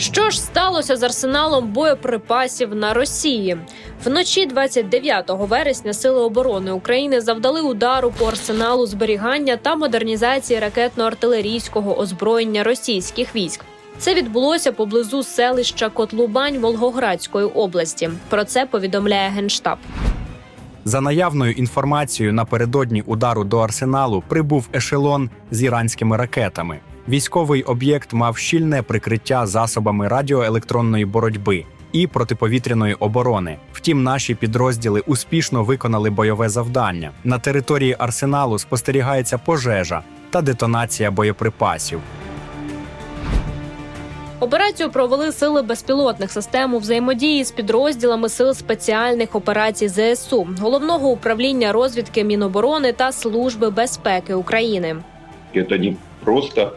Що ж сталося з арсеналом боєприпасів на Росії? Вночі 29 вересня Сили оборони України завдали удару по арсеналу зберігання та модернізації ракетно-артилерійського озброєння російських військ. Це відбулося поблизу селища Котлубань Волгоградської області. Про це повідомляє генштаб. За наявною інформацією, напередодні удару до арсеналу прибув ешелон з іранськими ракетами. Військовий об'єкт мав щільне прикриття засобами радіоелектронної боротьби і протиповітряної оборони. Втім, наші підрозділи успішно виконали бойове завдання. На території арсеналу спостерігається пожежа та детонація боєприпасів. Операцію провели сили безпілотних систем у взаємодії з підрозділами сил спеціальних операцій ЗСУ, головного управління розвідки Міноборони та Служби безпеки України. Это не просто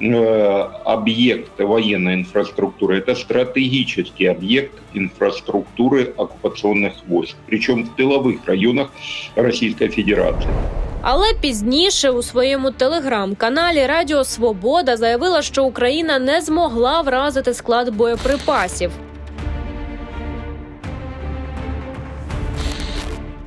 э, объект военной инфраструктуры, это стратегический объект инфраструктуры оккупационных войск, причем в тыловых районах Российской Федерации. Але пізніше у своєму телеграм-каналі Радіо Свобода заявила, що Україна не змогла вразити склад боєприпасів.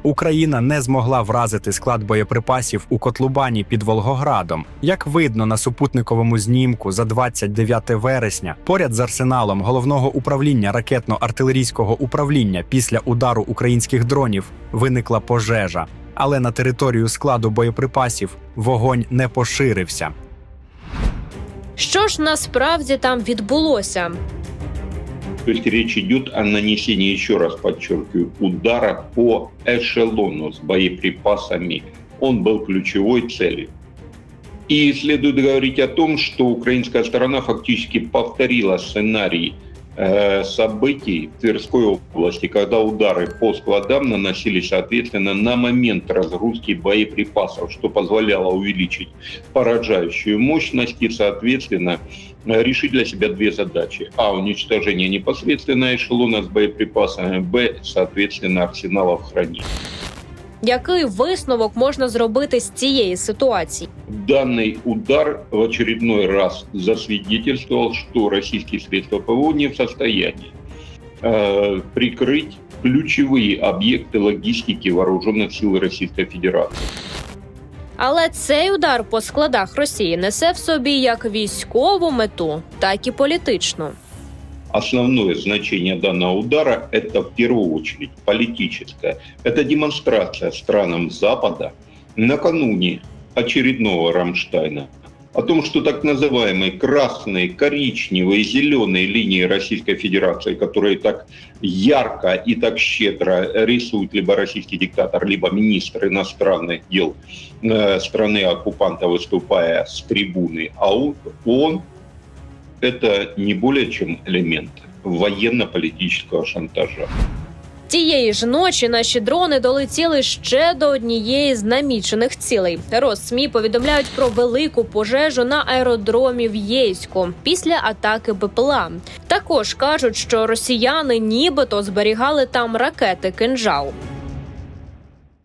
Україна не змогла вразити склад боєприпасів у Котлубані під Волгоградом. Як видно на супутниковому знімку за 29 вересня, поряд з арсеналом головного управління ракетно-артилерійського управління після удару українських дронів виникла пожежа. Але на територію складу боєприпасів вогонь не поширився. Що ж насправді там відбулося? То есть речь идет о нанесении, еще раз подчеркиваю, удара по эшелону с боеприпасами. Он был ключевой целью. И следует говорить о том, что украинская сторона фактически повторила сценарий событий в Тверской области, когда удары по складам наносились, соответственно, на момент разгрузки боеприпасов, что позволяло увеличить поражающую мощность и, соответственно, э, решить для себя две задачи. А. Уничтожение непосредственно эшелона с боеприпасами. Б. Соответственно, арсеналов хранить. Який висновок можна зробити з цієї ситуації? Данный удар в очередной раз засвидетельствовал, что российские средства ПВО не в состоянии э, прикрыть ключевые объекты логистики вооруженных сил Российской Федерации. Але цей удар по складах Росії несе в собі як військову мету, так і політичну. Основное значение данного удара – это в первую очередь политическое. Это демонстрация странам Запада накануне очередного Рамштайна о том, что так называемые красные, коричневые, зеленые линии Российской Федерации, которые так ярко и так щедро рисует либо российский диктатор, либо министр иностранных дел э, страны-оккупанта, выступая с трибуны, а он, он это не более чем элемент военно-политического шантажа. Тієї ж ночі наші дрони долетіли ще до однієї з намічених цілей. Росмі повідомляють про велику пожежу на аеродромі в Єйську після атаки БПЛА. Також кажуть, що росіяни нібито зберігали там ракети кинжал.